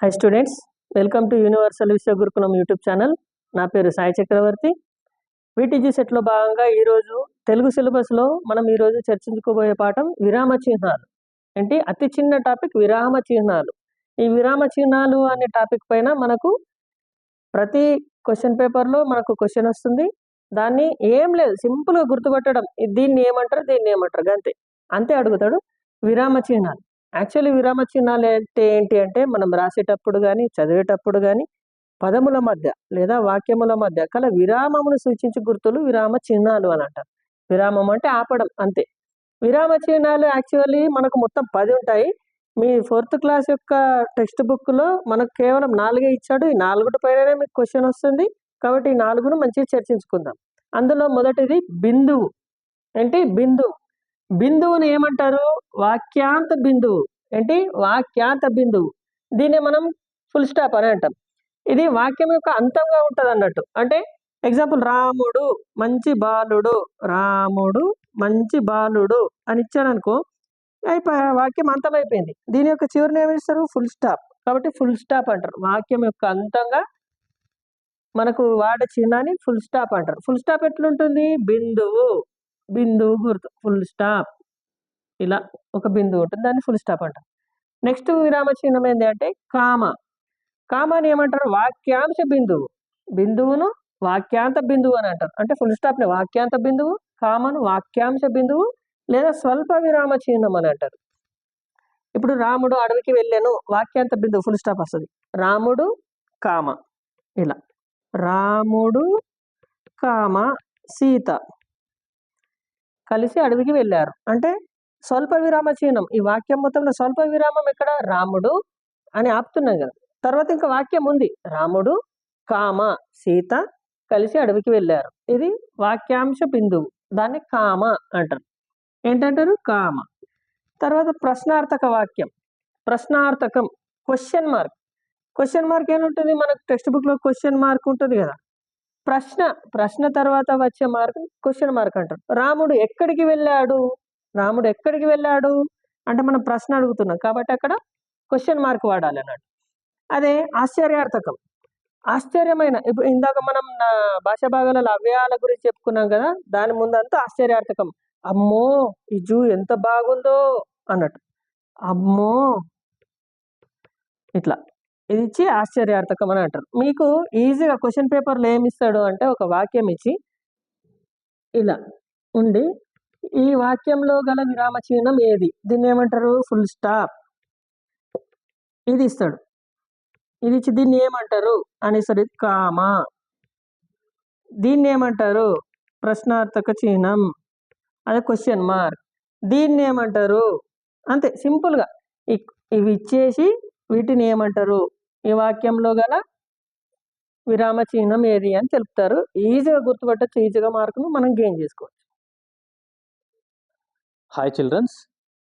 Hi students welcome to universal Vishwa Gurukulam YouTube channel నా పేరు సాయి చక్రవర్తి. VTG సెట్లో భాగంగా ఈరోజు తెలుగు సిలబస్లో మనం ఈరోజు చర్చించుకోబోయే పాఠం విరామ చిహ్నాలు. ఏంటి? అతి చిన్న టాపిక్ విరామ చిహ్నాలు. ఈ విరామ చిహ్నాలు అనే టాపిక్ పైన మనకు ప్రతి క్వశ్చన్ పేపర్లో మనకు క్వశ్చన్ వస్తుంది. దాన్ని ఏం లేదు సింపుల్గా గుర్తుపట్టడం. దీన్ని ఏమంటారు? దీన్ని ఏమంటారు? అంతే అంతే అడుగుతాడు విరామ చిహ్నాలు. యాక్చువల్లీ విరామ చిహ్నాలు అంటే ఏంటి అంటే మనం రాసేటప్పుడు కానీ చదివేటప్పుడు కానీ పదముల మధ్య లేదా వాక్యముల మధ్య కల విరామమును సూచించే గుర్తులు విరామ చిహ్నాలు అని అంటారు. విరామం అంటే ఆపడం అంతే. విరామ చిహ్నాలు యాక్చువల్లీ మనకు మొత్తం పది ఉంటాయి. మీ ఫోర్త్ క్లాస్ యొక్క టెక్స్ట్ బుక్లో మనకు కేవలం నాలుగే ఇచ్చాడు. ఈ నాలుగుటి పైననే మీకు క్వశ్చన్ వస్తుంది. కాబట్టి ఈ నాలుగును మంచిగా చర్చించుకుందాం. అందులో మొదటిది బిందువు. ఏంటి? బిందువు. బిందువుని ఏమంటారు? వాక్యాంత బిందువు. ఏంటి? వాక్యాంత బిందువు. దీన్ని మనం ఫుల్ స్టాప్ అని అంటాం. ఇది వాక్యం యొక్క అంతంగా ఉంటుంది అన్నట్టు అంటే ఎగ్జాంపుల్ రాముడు మంచి బాలుడు. రాముడు మంచి బాలుడు అని ఇచ్చాడు అనుకో అయిపోయి వాక్యం అంతమైపోయింది. దీని యొక్క చివరిని ఏమిస్తారు ఫుల్ స్టాప్ కాబట్టి ఫుల్ స్టాప్ అంటారు. వాక్యం యొక్క అంతంగా మనకు వాడే చిహ్నాన్ని ఫుల్ స్టాప్ అంటారు. ఫుల్ స్టాప్ ఎట్లుంటుంది? బిందువు. బిందువు గుర్తు ఫుల్ స్టాప్ ఇలా ఒక బిందువు ఉంటుంది దాన్ని ఫుల్ స్టాప్ అంటారు. నెక్స్ట్ విరామ చిహ్నం ఏంటి అంటే కామ. కామాని ఏమంటారు? వాక్యాంశ బిందువు. బిందువును వాక్యాంత బిందువు అని అంటారు. అంటే ఫుల్ స్టాప్ని వాక్యాంత బిందువు కామను వాక్యాంశ బిందువు లేదా స్వల్ప విరామ చిహ్నం అని అంటారు. ఇప్పుడు రాముడు అడవికి వెళ్ళాను వాక్యాంత బిందువు ఫుల్ స్టాప్ వస్తుంది. రాముడు కామ. ఇలా. రాముడు కామ సీత. కలిసి అడవికి వెళ్ళారు. అంటే స్వల్ప విరామ చిహ్నం. ఈ వాక్యం మొత్తంలో స్వల్ప విరామం ఎక్కడ? రాముడు అని ఆపుతున్నాం కదా. తర్వాత ఇంకా వాక్యం ఉంది. రాముడు కామ సీత కలిసి అడవికి వెళ్ళారు. ఇది వాక్యాంశ బిందువు. దాన్ని కామ అంటారు. ఏంటంటారు? కామ. తర్వాత ప్రశ్నార్థక వాక్యం. ప్రశ్నార్థకం. క్వశ్చన్ మార్క్ క్వశ్చన్ మార్క్ ఏముంటుంది? మనకు టెక్స్ట్ బుక్లో క్వశ్చన్ మార్క్ ఉంటుంది కదా. ప్రశ్న ప్రశ్న తర్వాత వచ్చే మార్క్ క్వశ్చన్ మార్క్ అంటారు. రాముడు ఎక్కడికి వెళ్ళాడు? రాముడు ఎక్కడికి వెళ్ళాడు? అంటే మనం ప్రశ్న అడుగుతున్నాం కాబట్టి అక్కడ క్వశ్చన్ మార్క్ వాడాలి అన్నట్టు అదే ఆశ్చర్యార్థకం. ఆశ్చర్యమైన ఇప్పుడు ఇందాక మనం భాష భాగాలలో అవ్యయాల గురించి చెప్పుకున్నాం కదా దాని ముందంతా ఆశ్చర్యార్థకం. అమ్మో ఈ జూ ఎంత బాగుందో అన్నట్టు. అమ్మో! ఇట్లా. ఇది ఇచ్చి ఆశ్చర్యార్థకం అని అంటారు మీకు ఈజీగా క్వశ్చన్ పేపర్లో ఏమి ఇస్తాడు అంటే ఒక వాక్యం ఇచ్చి ఇలా ఉండి ఈ వాక్యంలో గల విరామ చిహ్నం ఏది? దీన్ని ఏమంటారు? Full stop. ఇది ఇస్తాడు. ఇది ఇచ్చి దీన్ని ఏమంటారు? అనేసరి కామా. దీన్ని ఏమంటారు? ప్రశ్నార్థక చిహ్నం. అదే క్వశ్చన్ మార్క్. దీన్ని ఏమంటారు? అంతే సింపుల్గా. ఇవి ఇచ్చేసి వీటిని ఏమంటారు? ఈ వాక్యంలో గల విరామ చిహ్నం ఏది అని తెలుపుతారు. ఈజీగా గుర్తుపట్టచ్చు ఈజీగా మార్కును మనం గెయిన్ చేసుకోవచ్చు. హాయ్ చిల్డ్రన్స్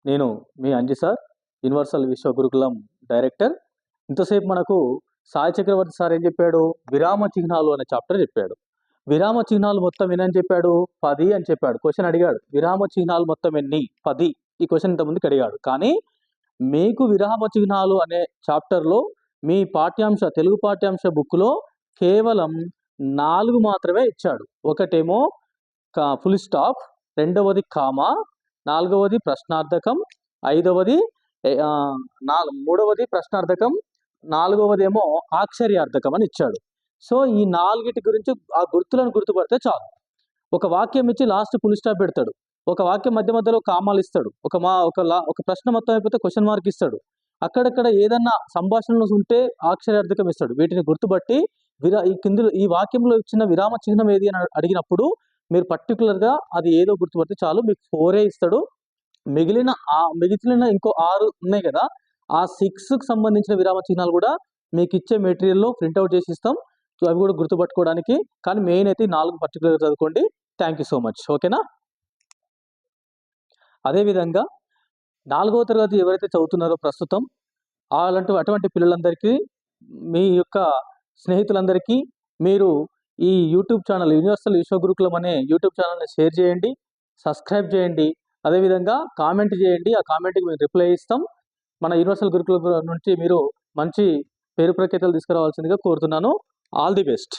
నేను మీ అంజి సార్ యూనివర్సల్ విశ్వ గురుకులం డైరెక్టర్ ఇంతసేపు మనకు సాయి చక్రవర్తి సార్ ఏం చెప్పాడు? విరామ చిహ్నాలు అనే చాప్టర్ చెప్పాడు. విరామ చిహ్నాలు మొత్తం ఎన్ని అని చెప్పాడు? పది అని చెప్పాడు. క్వశ్చన్ అడిగాడు. విరామ చిహ్నాలు మొత్తం ఎన్ని? పది. ఈ క్వశ్చన్ ఇంతకుముందుకు అడిగాడు. కానీ మీకు విరామ చిహ్నాలు అనే చాప్టర్లో మీ పాఠ్యాంశ తెలుగు పాఠ్యాంశ బుక్లో కేవలం నాలుగు మాత్రమే ఇచ్చాడు. ఒకటేమో కా ఫుల్ స్టాప్ రెండవది కామా నాలుగవది ప్రశ్నార్థకం ఐదవది నాలుగు మూడవది ప్రశ్నార్థకం నాలుగవది ఏమో అని ఇచ్చాడు. సో ఈ నాలుగిటి గురించి ఆ గుర్తులను గుర్తుపడితే చాలు. ఒక వాక్యం ఇచ్చి లాస్ట్ ఫుల్ స్టాప్ పెడతాడు. ఒక వాక్యం మధ్య మధ్యలో కామాలు ఇస్తాడు. ఒక మా ఒక లా ఒక ప్రశ్న మొత్తం అయిపోతే క్వశ్చన్ మార్క్ ఇస్తాడు. అక్కడక్కడ ఏదన్నా సంభాషణలు ఉంటే ఆక్షరార్థకం ఇస్తాడు. వీటిని గుర్తుపట్టి విరా ఈ కింద ఈ వాక్యంలో ఇచ్చిన విరామ చిహ్నం ఏది అని అడిగినప్పుడు మీరు పర్టికులర్గా అది ఏదో గుర్తుపడితే చాలు మీకు ఫోరే ఇస్తాడు. మిగిలిన ఆ మిగిలిన ఇంకో ఆరు ఉన్నాయి కదా ఆ సిక్స్కి సంబంధించిన విరామ చిహ్నాలు కూడా మీకు ఇచ్చే మెటీరియల్లో ప్రింట్అవుట్ చేసి ఇస్తాం. అవి కూడా గుర్తుపట్టుకోవడానికి. కానీ మెయిన్ అయితే నాలుగు పర్టికులర్గా చదువుకోండి. Thank you so much. ఓకేనా? అదేవిధంగా నాలుగవ తరగతి ఎవరైతే చదువుతున్నారో ప్రస్తుతం అలాంటి అటువంటి పిల్లలందరికీ మీ యొక్క స్నేహితులందరికీ మీరు ఈ యూట్యూబ్ ఛానల్ యూనివర్సల్ విశ్వగురుకులం అనే యూట్యూబ్ ఛానల్ని షేర్ చేయండి సబ్స్క్రైబ్ చేయండి అదేవిధంగా కామెంట్ చేయండి. ఆ కామెంట్కి మేము రిప్లై ఇస్తాం. మన యూనివర్సల్ గురుకుల నుంచి మీరు మంచి పేరు ప్రఖ్యాతలు తీసుకురావాల్సిందిగా కోరుతున్నాను. All the best.